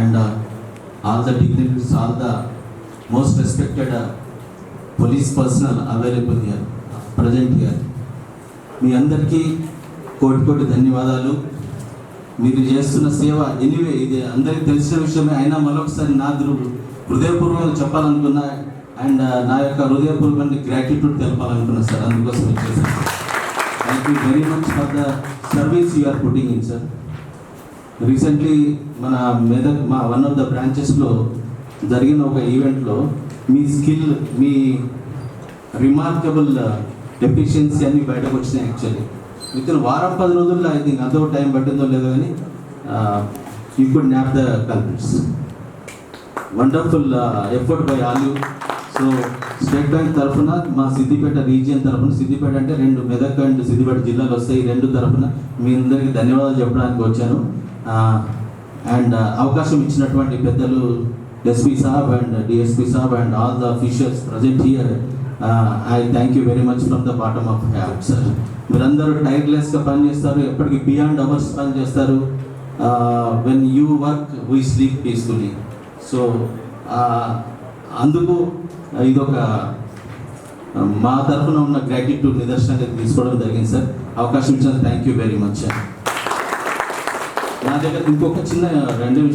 and uh, all the dignitaries, all the most respected uh, police personnel available here, present here. మీ అందరికీ కోటి కోటి ధన్యవాదాలు. మీరు చేస్తున్న సేవ ఎనివే ఇది అందరికీ తెలిసిన విషయమే. అయినా మరొకసారి నా దృ- హృదయపూర్వకంగా చెప్పాలనుకున్నా అండ్ uh, నా యొక్క హృదయపూర్వకంగా గ్రాటిట్యూడ్ తెలపాలనుకున్నా సార్. అందుకోసం వచ్చేసాను. Thank you very much for the service you are putting in sir recently మన మెదక్ మా వన్ ఆఫ్ ద బ్రాంచెస్లో జరిగిన ఒక ఈవెంట్లో మీ స్కిల్ మీ రిమార్కబుల్ డెఫిషియన్సీ uh, అన్ని బయటకు వచ్చినాయి యాక్చువల్లీ విత్ ఇన్ వారం పది రోజుల్లో ఐ థింక్ అంత టైం పట్టిందో లేదో కానీ you could nab the culprits wonderful effort by all you so State Bank తరఫున మా సిద్దిపేట రీజియన్ తరఫున సిద్దిపేట అంటే రెండు మెదక్ అండ్ సిద్దిపేట జిల్లాలు వస్తాయి రెండు తరఫున. మీ అందరికీ ధన్యవాదాలు చెప్పడానికి వచ్చాను. అండ్ uh, అవకాశం ఇచ్చినటువంటి పెద్దలు ఎస్పీ సాబ్ and DSP Saab and all the officials present here I thank you very much from the bottom of హ్యాప్ sir మీరందరూ టైర్లెస్గా పనిచేస్తారు ఎప్పటికీ బియాండ్ అవర్స్ పనిచేస్తారు. When you work we sleep peacefully so అందుకు ఇదొక మా తరఫున ఉన్న గ్రాటిట్యూడ్ నిదర్శనంగా తీసుకోవడం జరిగింది సార్ అవకాశం ఇచ్చిన థ్యాంక్ యూ వెరీ మచ్ నా దగ్గర ఇంకొక చిన్న రెండు